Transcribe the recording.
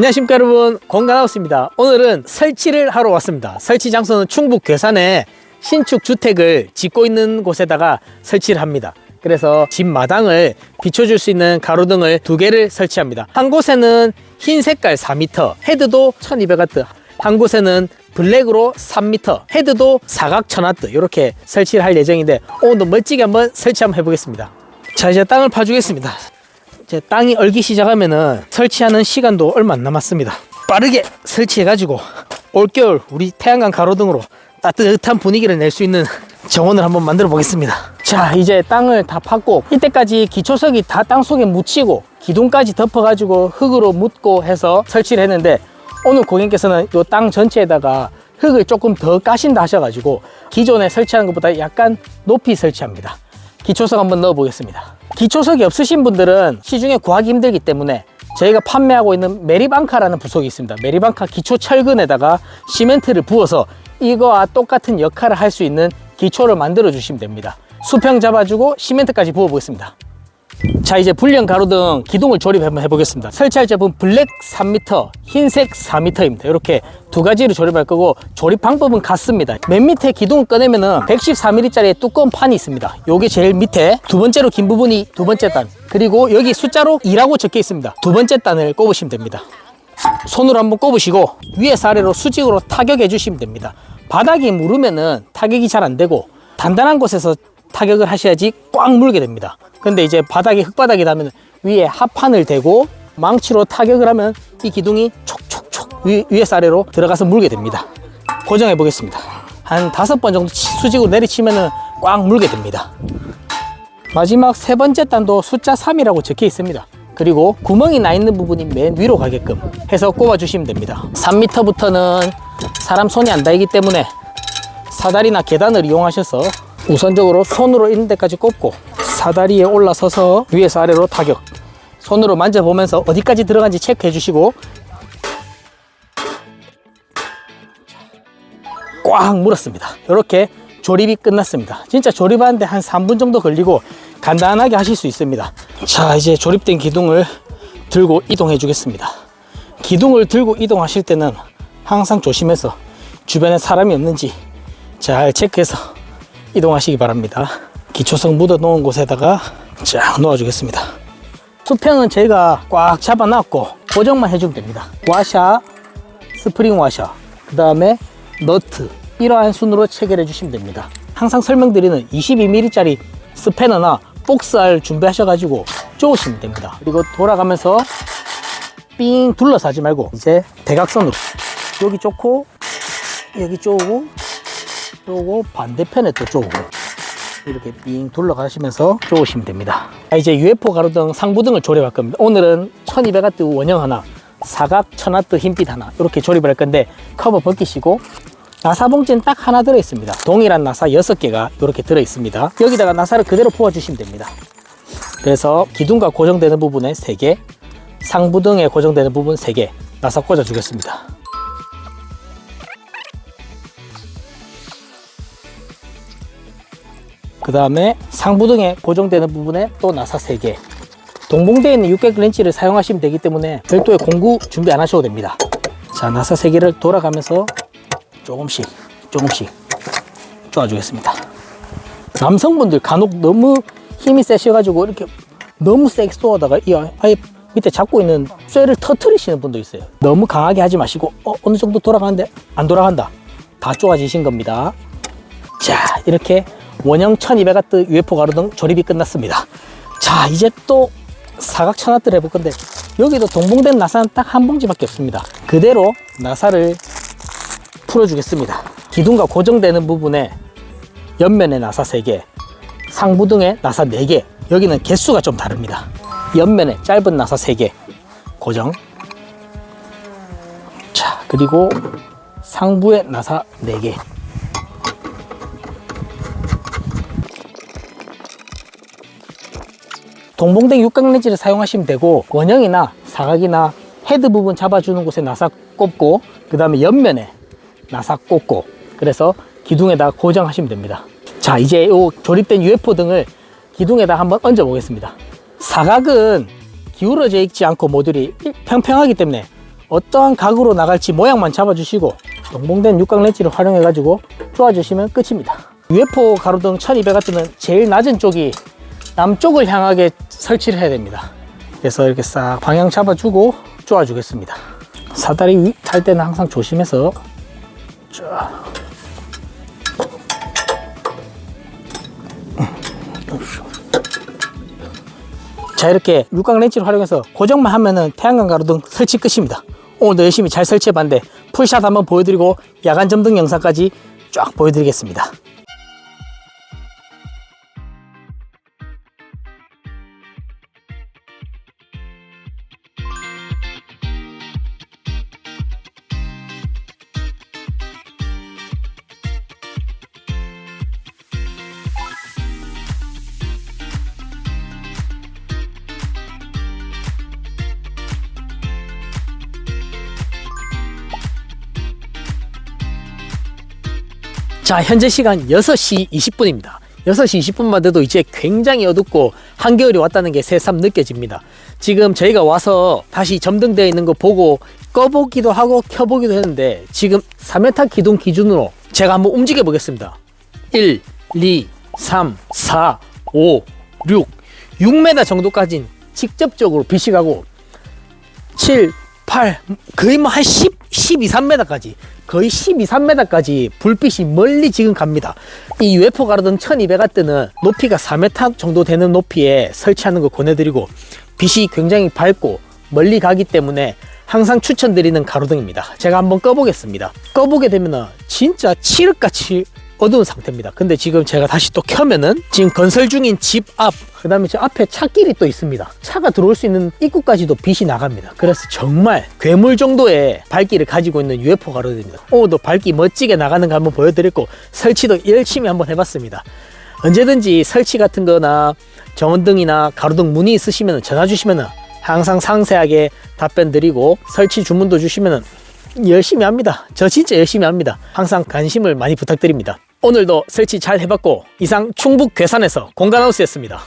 안녕하십니까 여러분. 공간하우스입니다. 오늘은 설치를 하러 왔습니다. 설치 장소는 충북 괴산에 신축 주택을 짓고 있는 곳에다가 설치를 합니다. 그래서 집 마당을 비춰줄 수 있는 가로등을 두 개를 설치합니다. 한 곳에는 흰 색깔 4m 헤드도 1200W 한 곳에는 블랙으로 3m 헤드도 사각 1000W 이렇게 설치를 할 예정인데 오늘도 멋지게 한번 설치 한번 해보겠습니다. 자 이제 땅을 파주겠습니다 이제 땅이 얼기 시작하면은 설치하는 시간도 얼마 안 남았습니다. 빠르게 설치해가지고 올겨울 우리 태양광 가로등으로 따뜻한 분위기를 낼 수 있는 정원을 한번 만들어 보겠습니다. 자, 이제 땅을 다 팠고 이때까지 기초석이 다 땅 속에 묻히고 기둥까지 덮어가지고 흙으로 묻고 해서 설치를 했는데 오늘 고객님께서는 이 땅 전체에다가 흙을 조금 더 까신다 하셔가지고 기존에 설치하는 것보다 약간 높이 설치합니다. 기초석 한번 넣어 보겠습니다. 기초석이 없으신 분들은 시중에 구하기 힘들기 때문에 저희가 판매하고 있는 메리방카라는 부속이 있습니다. 메리방카 기초 철근에다가 시멘트를 부어서 이거와 똑같은 역할을 할 수 있는 기초를 만들어 주시면 됩니다. 수평 잡아주고 시멘트까지 부어 보겠습니다. 자 이제 불량 가로등 기둥을 조립 한번 해보겠습니다. 설치할 제품 블랙 3m 흰색 4m입니다. 이렇게 두 가지로 조립할 거고 조립 방법은 같습니다. 맨 밑에 기둥을 꺼내면 은 114mm 짜리 두꺼운 판이 있습니다. 요게 제일 밑에 두 번째로 긴 부분이 두 번째 단. 그리고 여기 숫자로 2라고 적혀 있습니다. 두 번째 단을 꼽으시면 됩니다. 손으로 한번 꼽으시고 위에서 아래로 수직으로 타격해 주시면 됩니다. 바닥이 무르면은 타격이 잘 안 되고 단단한 곳에서 타격을 하셔야지 꽉 물게 됩니다. 근데 이제 바닥이 흙바닥이 나면 위에 합판을 대고 망치로 타격을 하면 이 기둥이 촉촉촉 위, 위에서 아래로 들어가서 물게 됩니다. 고정해 보겠습니다. 한 다섯 번 정도 치- 수직으로 내리치면은 꽉 물게 됩니다. 마지막 세 번째 단도 숫자 3이라고 적혀 있습니다. 그리고 구멍이 나 있는 부분이 맨 위로 가게끔 해서 꼽아 주시면 됩니다. 3m부터는 사람 손이 안 닿기 때문에 사다리나 계단을 이용하셔서 우선적으로 손으로 있는 데까지 꼽고 사다리에 올라서서 위에서 아래로 타격. 손으로 만져보면서 어디까지 들어간지 체크해 주시고. 꽉 물었습니다. 이렇게 조립이 끝났습니다. 진짜 조립하는데 한 3분 정도 걸리고 간단하게 하실 수 있습니다. 자 이제 조립된 기둥을 들고 이동해 주겠습니다. 기둥을 들고 이동하실 때는 항상 조심해서 주변에 사람이 없는지 잘 체크해서 이동하시기 바랍니다. 기초석 묻어 놓은 곳에다가 쫙 놓아 주겠습니다. 수평은 저희가 꽉 잡아 놨고 고정만 해주면 됩니다. 와샤, 스프링 와샤, 그 다음에 너트 이러한 순으로 체결해 주시면 됩니다. 항상 설명드리는 22mm 짜리 스패너나 복스알 준비하셔가지고 쪼으시면 됩니다. 그리고 돌아가면서 삥 둘러서 하지 말고 이제 대각선으로 여기 쪼고 여기 쪼고 쪼고 반대편에 또 쪼고 이렇게 삥 둘러가시면서 쪼으시면 됩니다. 자, 이제 UFO 가로등 상부등을 조립할 겁니다. 오늘은 1200W 원형 하나 사각 1000W 흰빛 하나 이렇게 조립을 할 건데 커버 벗기시고 나사 봉지는 딱 하나 들어 있습니다. 동일한 나사 6개가 이렇게 들어 있습니다. 여기다가 나사를 그대로 부어 주시면 됩니다. 그래서 기둥과 고정되는 부분에 3개 상부등에 고정되는 부분 3개 나사 꽂아 주겠습니다 그 다음에 상부등에 고정되는 부분에 또 나사 3개. 동봉대에 있는 육각 렌치를 사용하시면 되기 때문에 별도의 공구 준비 안 하셔도 됩니다. 자 나사 3개를 돌아가면서 조금씩 조금씩 쪼아주겠습니다. 남성분들 간혹 너무 힘이 세셔가지고 이렇게 너무 세게 쏘다가 이 아예 밑에 잡고 있는 쇠를 터트리시는 분도 있어요. 너무 강하게 하지 마시고 어, 어느 정도 돌아가는데 안 돌아간다. 다 쪼아지신 겁니다. 자 이렇게 원형 1200W UFO 가로등 조립이 끝났습니다. 자 이제 또 사각 천와트를 해볼 건데 여기도 동봉된 나사는 딱 한 봉지밖에 없습니다. 그대로 나사를 풀어주겠습니다. 기둥과 고정되는 부분에 옆면에 나사 3개 상부등에 나사 4개 여기는 개수가 좀 다릅니다. 옆면에 짧은 나사 3개 고정. 자 그리고 상부에 나사 4개 동봉된 육각 렌즈를 사용하시면 되고 원형이나 사각이나 헤드 부분 잡아주는 곳에 나사 꼽고 그 다음에 옆면에 나사 꼽고 그래서 기둥에다 고정하시면 됩니다. 자 이제 이 조립된 UFO 등을 기둥에다 한번 얹어 보겠습니다. 사각은 기울어져 있지 않고 모듈이 평평하기 때문에 어떠한 각으로 나갈지 모양만 잡아주시고 동봉된 육각 렌치를 활용해 가지고 쪼아주시면 끝입니다. UFO 가로등 1200W는 제일 낮은 쪽이 남쪽을 향하게 설치를 해야 됩니다. 그래서 이렇게 싹 방향 잡아주고 쪼아 주겠습니다. 사다리 위탈 때는 항상 조심해서 쫙. 자 이렇게 육각 렌치를 활용해서 고정만 하면은 태양광 가로등 설치 끝입니다. 오늘도 열심히 잘 설치해 봤는데 풀샷 한번 보여드리고 야간 점등 영상까지 쫙 보여드리겠습니다 자 현재 시간 6시 20분입니다. 6시 20분만 돼도 이제 굉장히 어둡고 한겨울이 왔다는 게 새삼 느껴집니다. 지금 저희가 와서 다시 점등되어 있는 거 보고 꺼보기도 하고 켜보기도 했는데 지금 3m 기둥 기준으로 제가 한번 움직여 보겠습니다. 1, 2, 3, 4, 5, 6 6m 정도까지는 직접적으로 가고 7, 8, 거의 뭐 한 10, 12, 3m까지 거의 12, 3m까지 불빛이 멀리 지금 갑니다. 이 UFO 가로등 1200W는 높이가 4m 정도 되는 높이에 설치하는 걸 권해드리고 빛이 굉장히 밝고 멀리 가기 때문에 항상 추천드리는 가로등입니다. 제가 한번 꺼보겠습니다. 꺼보게 되면 진짜 칠흑같이 어두운 상태입니다. 근데 지금 제가 다시 또 켜면은 지금 건설 중인 집 앞, 그 다음에 저 앞에 차길이 또 있습니다. 차가 들어올 수 있는 입구까지도 빛이 나갑니다. 그래서 정말 괴물 정도의 밝기를 가지고 있는 UFO 가로등입니다. 오늘도 밝기 멋지게 나가는 거 한번 보여드렸고 설치도 열심히 한번 해봤습니다. 언제든지 설치 같은 거나 정원등이나 가로등 문의 있으시면 전화 주시면 항상 상세하게 답변 드리고 설치 주문도 주시면 열심히 합니다. 저 진짜 열심히 합니다. 항상 관심을 많이 부탁드립니다. 오늘도 설치 잘 해봤고 이상 충북 괴산에서 공간하우스였습니다.